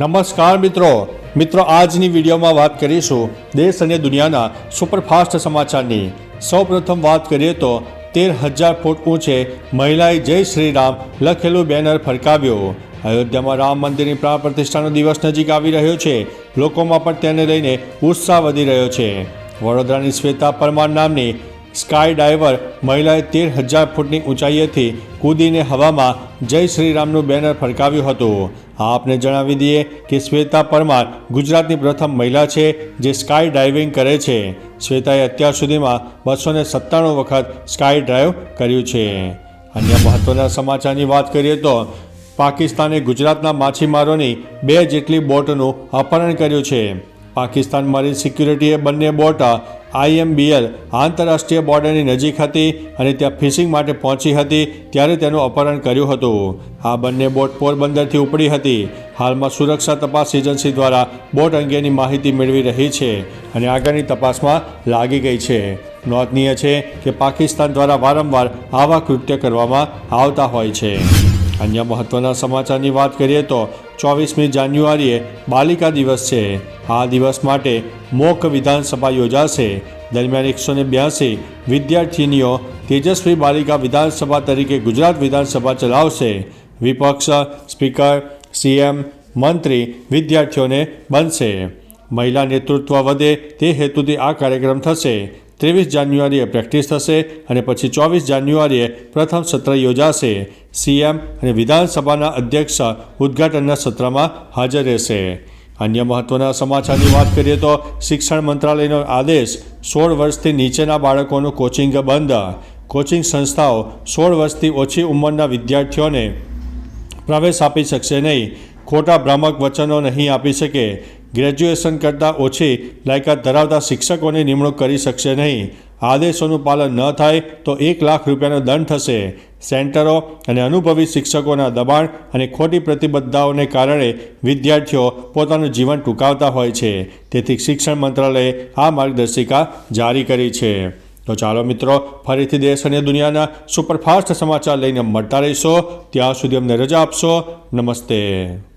નમસ્કાર મિત્રો. મિત્રો, આજની વિડીયોમાં વાત કરીશું દેશ અને દુનિયાના સુપરફાસ્ટ સમાચારની. સૌપ્રથમ વાત કરીએ તો તેર હજાર ફૂટ ઊંચે મહિલાએ જય શ્રી રામ લખેલું બેનર ફરકાવ્યું. અયોધ્યામાં રામ મંદિરની પ્રાણ પ્રતિષ્ઠાનો દિવસ નજીક આવી રહ્યો છે. લોકોમાં પણ તેને લઈને ઉત્સાહ વધી રહ્યો છે. વડોદરાની શ્વેતા પરમાર નામની સ્કાય ડાઈવર મહિલાએ તેર હજાર ફૂટની ઊંચાઈએથી કૂદીને હવામાં જય શ્રીરામનું બેનર ફરકાવ્યું હતું. આપને જણાવી દઈએ કે શ્વેતા પરમાર ગુજરાતની પ્રથમ મહિલા છે જે સ્કાય ડાઇવિંગ કરે છે. શ્વેતાએ અત્યાર સુધીમાં બસો ને સત્તાણું વખત સ્કાય ડ્રાઈવ કર્યું છે. અન્ય મહત્વના સમાચારની વાત કરીએ તો પાકિસ્તાને ગુજરાતના માછીમારોની બે જેટલી બોટનું અપહરણ કર્યું છે. પાકિસ્તાન મરીન સિક્યુરિટીએ બંને બોટ આઈએમબીએલ આંતરરાષ્ટ્રીય બોર્ડરની નજીક હતી અને ત્યાં ફિશિંગ માટે પહોંચી હતી ત્યારે તેનું અપહરણ કર્યું હતું. આ બંને બોટ પોરબંદરથી ઉપડી હતી. હાલમાં સુરક્ષા તપાસ એજન્સી દ્વારા બોટ અંગેની માહિતી મેળવી રહી છે અને આગળની તપાસમાં લાગી ગઈ છે. નોંધનીય છે કે પાકિસ્તાન દ્વારા વારંવાર આવા કૃત્ય કરવામાં આવતા હોય છે. અન્ય મહત્વના સમાચારની વાત કરીએ તો ચોવીસમી જાન્યુઆરીએ બાલિકા દિવસ છે. આ દિવસ માટે મોક વિધાનસભા યોજાશે. દરમિયાન એકસો ને બ્યાસી વિદ્યાર્થીનીઓ તેજસ્વી બાલિકા વિધાનસભા તરીકે ગુજરાત વિધાનસભા ચલાવશે. વિપક્ષ સ્પીકર, સીએમ, મંત્રી વિદ્યાર્થીઓને બનશે. મહિલા નેતૃત્વ વધે તે હેતુથી આ કાર્યક્રમ થશે. ત્રેવીસ જાન્યુઆરીએ પ્રેક્ટિસ થશે અને પછી ચોવીસ જાન્યુઆરીએ પ્રથમ સત્ર યોજાશે. સીએમ અને વિધાનસભાના અધ્યક્ષ ઉદ્ઘાટનના સત્રમાં હાજર રહેશે. અન્ય મહત્વના સમાચારની વાત કરીએ તો શિક્ષણ મંત્રાલયનો આદેશ સોળ વર્ષથી નીચેના બાળકોનું કોચિંગ બંધ. કોચિંગ સંસ્થાઓ સોળ વર્ષથી ઓછી ઉંમરના વિદ્યાર્થીઓને પ્રવેશ આપી શકશે નહીં. ખોટા ભ્રામક વચનો નહીં આપી શકે. ગ્રેજ્યુએશન કરતાં ઓછી લાયકાત ધરાવતા શિક્ષકોની નિમણૂક કરી શકશે નહીં. આદેશોનું પાલન ન થાય તો એક લાખ રૂપિયાનો દંડ થશે. સેન્ટરો અને અનુભવી શિક્ષકોના દબાણ અને ખોટી પ્રતિબદ્ધતાઓને કારણે વિદ્યાર્થીઓ પોતાનું જીવન ટૂંકાવતા હોય છે. તેથી શિક્ષણ મંત્રાલયે આ માર્ગદર્શિકા જારી કરી છે. તો ચાલો મિત્રો, ફરીથી દેશ અને દુનિયાના સુપરફાસ્ટ સમાચાર લઈને મળતા રહીશો. ત્યાં સુધી અમને રજા આપશો. નમસ્તે.